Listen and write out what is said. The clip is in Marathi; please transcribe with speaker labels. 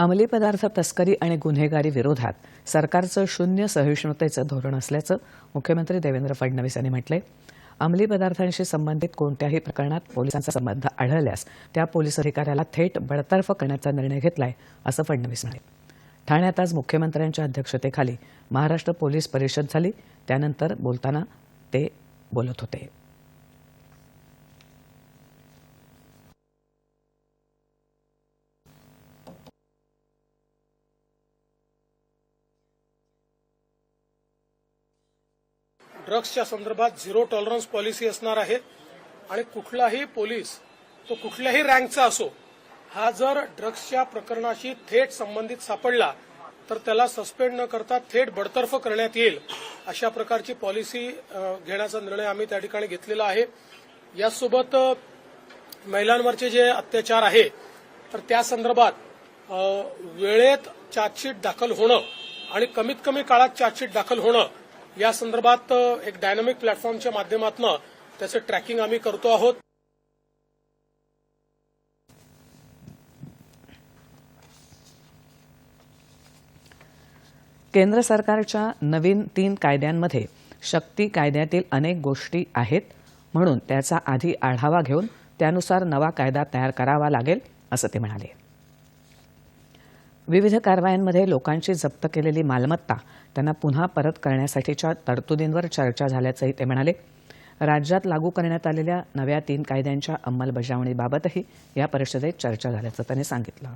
Speaker 1: अंमली पदार्थ तस्करी आणि गुन्हेगारी विरोधात सरकारचं शून्य सहिष्णुतेचं धोरण असल्याचं मुख्यमंत्री देवेंद्र फडणवीस यांनी म्हटलंय. अंमली पदार्थांशी संबंधित कोणत्याही प्रकरणात पोलिसांचा संबंध आढळल्यास त्या पोलीस अधिकाऱ्याला थेट बडतर्फ करण्याचा निर्णय घेतलाय असं फडणवीस म्हणाले. ठाण्यात आज मुख्यमंत्र्यांच्या अध्यक्षतेखाली महाराष्ट्र पोलीस परिषद झाली. त्यानंतर बोलताना ते बोलत होते.
Speaker 2: ड्रग्सच्या संदर्भात झिरो टॉलरन्स पॉलिसी असणार आहे. आणि कुठलाही पोलीस तो कुठल्याही रँकचा असो हा जर ड्रग्सच्या प्रकरणाशी थेट संबंधित सापडला तर त्याला सस्पेंड न करता थेट बडतर्फ करण्यात येईल अशा प्रकारची पॉलिसी घेण्याचा निर्णय आम्ही त्या ठिकाणी घेतलेला आहे. यासोबत महिलांवरचे जे अत्याचार आहे तर त्या संदर्भात वेळेत चार्जशीट दाखल होणं आणि कमीत कमी काळात चार्जशीट दाखल होणं या संदर्भात एक डायनामिक प्लॅटफॉर्मच्या माध्यमातून त्याचं ट्रॅकिंग आम्ही करतो आहोत.
Speaker 1: केंद्र सरकारच्या नवीन तीन कायद्यांमध्ये शक्ती कायद्यातील अनेक गोष्टी आहेत म्हणून त्याचा आधी आढावा घेऊन त्यानुसार नवा कायदा तयार करावा लागेल असं ते म्हणाले. विविध कारवायांमध्ये लोकांची जप्त केलेली मालमत्ता त्यांना पुन्हा परत करण्यासाठीच्या तरतुदींवर चर्चा झाल्याचंही ते म्हणाले. राज्यात लागू करण्यात आलेल्या नव्या तीन कायद्यांच्या अंमलबजावणीबाबतही या परिषदेत चर्चा झाल्याचं त्यांनी सांगितलं.